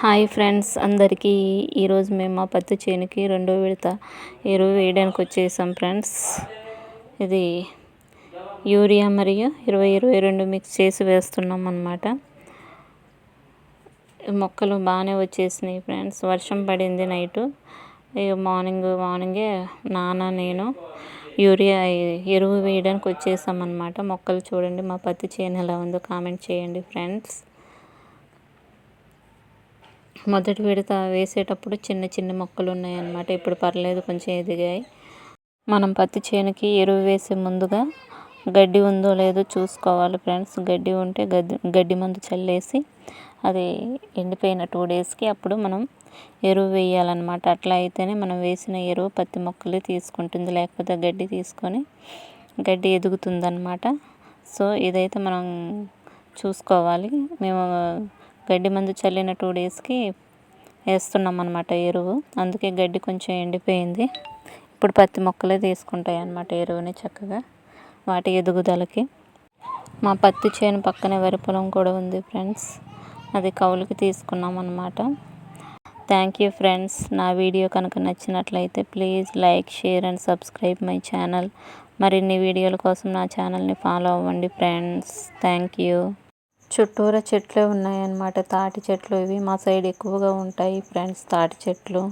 Hi friends అందరికీ ఈరోజు మేము మా పత్తి చేనుకి రెండో విడత ఎరువు వేయడానికి వచ్చేసాం ఫ్రెండ్స్. ఇది యూరియా మరియు ఇరవై ఇరవై రెండు మిక్స్ చేసి వేస్తున్నాం అన్నమాట. మొక్కలు బాగానే వచ్చేసినాయి ఫ్రెండ్స్. వర్షం పడింది నైటు. మార్నింగ్ మార్నింగే నాన్న నేను యూరియా ఎరువు వేయడానికి వచ్చేసాం అన్నమాట. మొక్కలు చూడండి మా పత్తి చేను ఎలా ఉందో కామెంట్ చేయండి ఫ్రెండ్స్. మొదటి విడత వేసేటప్పుడు చిన్న చిన్న మొక్కలు ఉన్నాయన్నమాట. ఇప్పుడు పర్లేదు కొంచెం ఎదిగాయి. మనం పత్తి చేనుకి ఎరువు వేసే ముందుగా గడ్డి ఉందో లేదో చూసుకోవాలి ఫ్రెండ్స్. గడ్డి ఉంటే గడ్డి గడ్డి మందు చల్లేసి అది ఎండిపోయిన టూ డేస్కి అప్పుడు మనం ఎరువు వేయాలన్నమాట. అట్లా అయితేనే మనం వేసిన ఎరువు పత్తి మొక్కలు తీసుకుంటుంది. లేకపోతే గడ్డి తీసుకొని గడ్డి ఎదుగుతుందన్నమాట. సో ఇదైతే మనం చూసుకోవాలి. మేము గడ్డి మందు చల్లిన టూ డేస్కి వేస్తున్నాం అనమాట ఎరువు. అందుకే గడ్డి కొంచెం ఎండిపోయింది. ఇప్పుడు పత్తి మొక్కలే తీసుకుంటాయి అన్నమాట ఎరువుని చక్కగా వాటి ఎదుగుదలకి. మా పత్తి చేను పక్కనే వరి పొలం కూడా ఉంది ఫ్రెండ్స్. అది కౌలుకి తీసుకున్నాం అనమాట థ్యాంక్ యూ ఫ్రెండ్స్ నా వీడియో కనుక నచ్చినట్లయితే please like share and subscribe my channel మరిన్ని వీడియోల కోసం నా ఛానల్ని ఫాలో అవ్వండి ఫ్రెండ్స్ థ్యాంక్ యూ చుట్టూరా చెట్లే ఉన్నాయన్నమాట. తాటి చెట్లు ఇవి మా సైడ్ ఎక్కువగా ఉంటాయి ఫ్రెండ్స్ తాటి చెట్లు.